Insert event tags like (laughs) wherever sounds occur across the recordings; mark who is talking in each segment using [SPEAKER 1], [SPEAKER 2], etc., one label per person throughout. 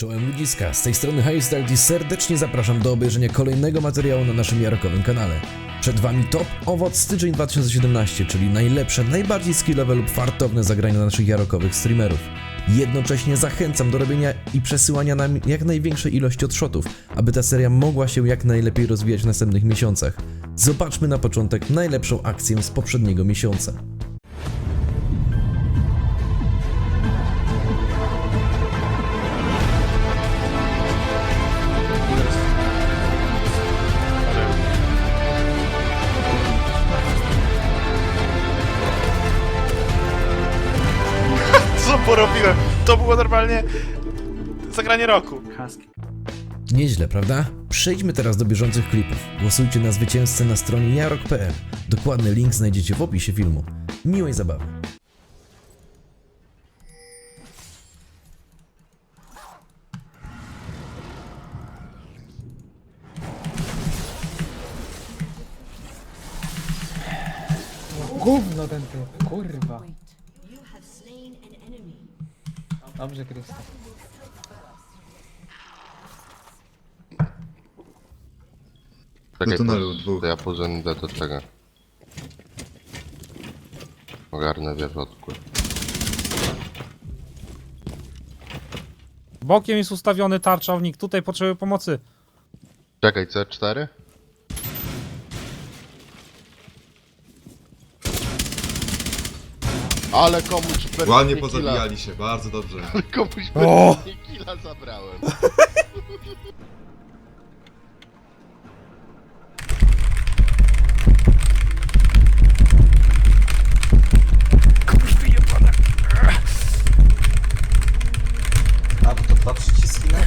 [SPEAKER 1] Czołem ludziska, z tej strony Highstyle i serdecznie zapraszam do obejrzenia kolejnego materiału na naszym jarokowym kanale. Przed Wami top owoc styczeń 2017, czyli najlepsze, najbardziej skillowe lub fartowne zagrania naszych jarokowych streamerów. Jednocześnie zachęcam do robienia i przesyłania nam jak największej ilości odshotów, aby ta seria mogła się jak najlepiej rozwijać w następnych miesiącach. Zobaczmy na początek najlepszą akcję z poprzedniego miesiąca.
[SPEAKER 2] Było normalnie zagranie roku.
[SPEAKER 1] Nieźle, prawda? Przejdźmy teraz do bieżących klipów. Głosujcie na zwycięzcę na stronie jarok.pl. Dokładny link znajdziecie w opisie filmu. Miłej zabawy.
[SPEAKER 3] Gówno ten typ, kurwa. Dobrze, Krysta.
[SPEAKER 4] Czekaj,
[SPEAKER 5] Do tunelu
[SPEAKER 4] to,
[SPEAKER 5] dwóch.
[SPEAKER 4] to ja porządzę do czego. Ogarnę wieżotku.
[SPEAKER 6] Bokiem jest ustawiony tarczownik, tutaj potrzebuję pomocy.
[SPEAKER 4] Czekaj, C4? Ale komuś perfeknie
[SPEAKER 5] Ładnie
[SPEAKER 4] killa-
[SPEAKER 5] pozabijali się, bardzo dobrze.
[SPEAKER 4] Ale komuś perfeknie killa zabrałem.
[SPEAKER 7] A, bo to dwa przyciski na
[SPEAKER 3] Okej.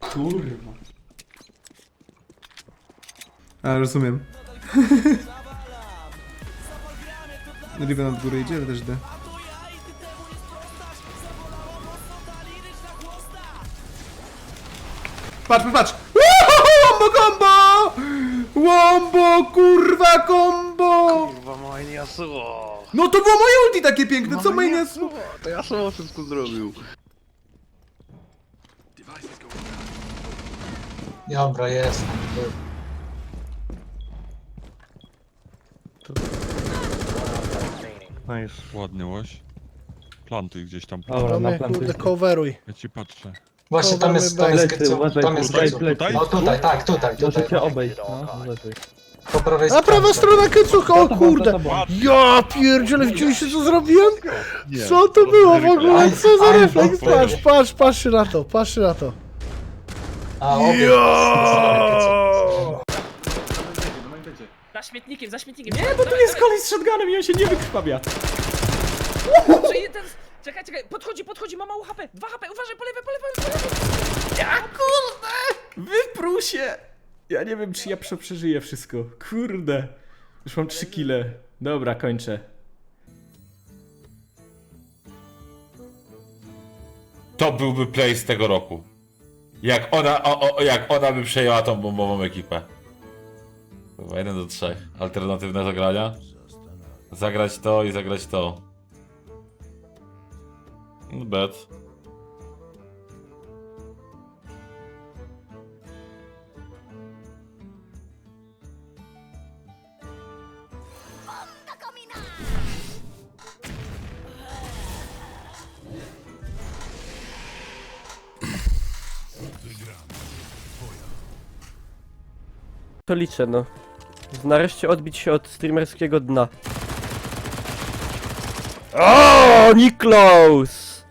[SPEAKER 3] Kurwa.
[SPEAKER 8] A, rozumiem. (laughs) Riven od góry idzie, ale też D. Patrz, patrz! Wombo combo! Wombo, kurwa combo!
[SPEAKER 2] Kurwa, moje Yasuo.
[SPEAKER 8] No to było moje ulti takie piękne, co moje nie...
[SPEAKER 4] To ja samo wszystko zrobił.
[SPEAKER 7] Dobra, jest.
[SPEAKER 9] Ładny łoś. Plantuj gdzieś tam.
[SPEAKER 3] Dobra, na
[SPEAKER 2] Kurde, coveruj.
[SPEAKER 9] Ja ci patrzę.
[SPEAKER 7] Właśnie tam jest, tam jest Kycu,
[SPEAKER 3] uważaj,
[SPEAKER 7] tam jest
[SPEAKER 3] tutaj,
[SPEAKER 7] Kycu.
[SPEAKER 9] plecy.
[SPEAKER 7] No tutaj, tak, tutaj, tutaj.
[SPEAKER 3] Możecie obejść, no. lepiej.
[SPEAKER 7] Po prawej
[SPEAKER 2] A prawa strona Kycucha, o kurde! Ja pierdziele, widzieliście co zrobiłem? Co to było w ogóle? Co za refleks? Patrz, patrz, patrz na to, patrz na to.
[SPEAKER 7] A, obie.
[SPEAKER 2] Jo!
[SPEAKER 10] Za śmietnikiem, za śmietnikiem.
[SPEAKER 3] Nie, bo tu jest kolej z shotgunem i on się nie wykrwawia.
[SPEAKER 10] Czekaj, czekaj, podchodzi, podchodzi, ma mało HP. 2 HP, uważaj, po lewej, po lewej, po lewej.
[SPEAKER 3] Ja kurde! Wypruł się! Ja nie wiem, czy ja prze- przeżyję wszystko. Kurde. Już mam 3 kile. Dobra, kończę.
[SPEAKER 11] To byłby play z tego roku. Jak ona, o, o, jak ona by przejęła tą bombową ekipę. Chyba 1 do 3. Alternatywne zagrania. Zagrać to i zagrać to. Bet.
[SPEAKER 10] To liczę, no. Nareszcie odbić się od streamerskiego dna. O, Niklaus!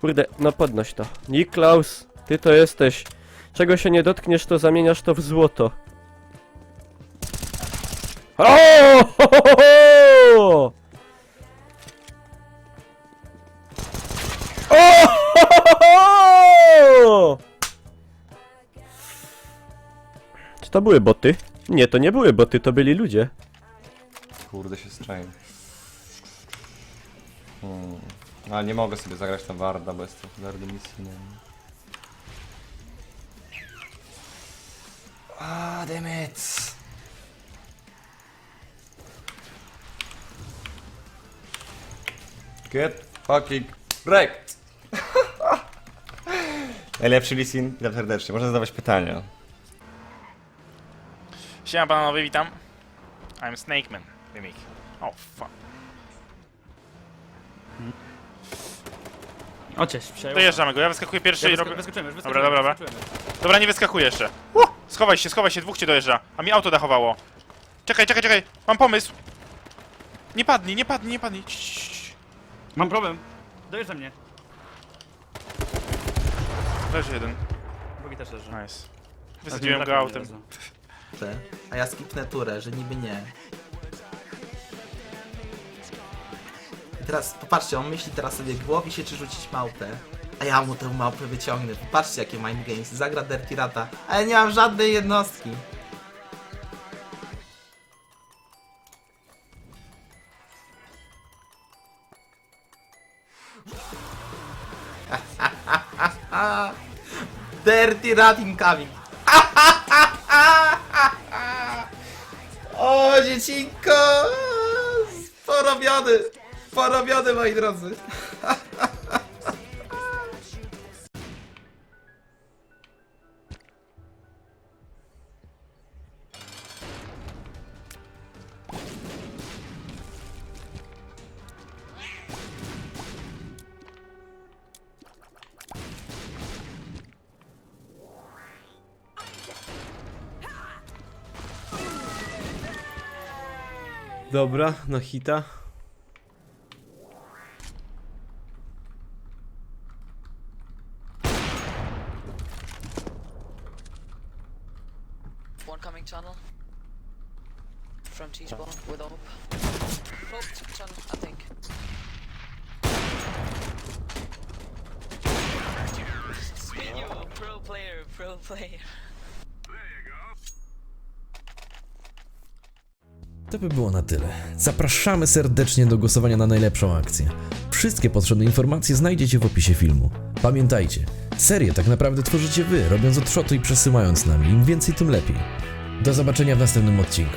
[SPEAKER 10] Kurde, no podnoś to. Niklaus, ty to jesteś. Czego się nie dotkniesz, to zamieniasz to w złoto. O! (laughs) to były boty? Nie, to nie były boty, to byli ludzie.
[SPEAKER 7] Kurde się strzaił. Hmm. Ale nie mogę sobie zagrać na Warda, bo jest to Wardy misyjny. Ah, damn it. Get fucking wrecked. Najlepszy Lisin, witam serdecznie. Można zadawać pytania.
[SPEAKER 6] Siema panowie, witam. I'm Snakeman. Mimik. O, fuck.
[SPEAKER 5] O, cześć, przejął.
[SPEAKER 6] Dojeżdżamy go, ja wyskakuję pierwszy i robię...
[SPEAKER 5] wyskoczymy, już
[SPEAKER 6] Dobra, dobra,
[SPEAKER 5] wyskoczymy.
[SPEAKER 6] Dobra, nie wyskakuję jeszcze. Schowaj się, schowaj się, dwóch cię dojeżdża. A mi auto dachowało. Czekaj, czekaj, czekaj, mam pomysł. Nie padnij, nie padnij, nie padnij. Cii, cii, cii.
[SPEAKER 5] Mam problem. Dojeżdża mnie.
[SPEAKER 6] Leży jeden.
[SPEAKER 5] Drugi też leży.
[SPEAKER 6] Nice. Wysadziłem go autem.
[SPEAKER 7] A ja skipnę turę, że niby nie. I teraz popatrzcie, on myśli teraz sobie głowi się czy rzucić małpę. A ja mu tę małpę wyciągnę. Popatrzcie jakie mind games. Zagra Dirty Rata. Ale nie mam żadnej jednostki. (laughs) Dirty Rat incoming. Dziecinko! Porobiony! Porobiony, moi drodzy!
[SPEAKER 8] Dobra, na hita.
[SPEAKER 5] One coming tunnel. From T-spawn with op. Tunnel, I think. Pro player, pro player.
[SPEAKER 1] To by było na tyle. Zapraszamy serdecznie do głosowania na najlepszą akcję. Wszystkie potrzebne informacje znajdziecie w opisie filmu. Pamiętajcie, serię tak naprawdę tworzycie wy, robiąc odrzoty i przesyłając nam. Im więcej, tym lepiej. Do zobaczenia w następnym odcinku.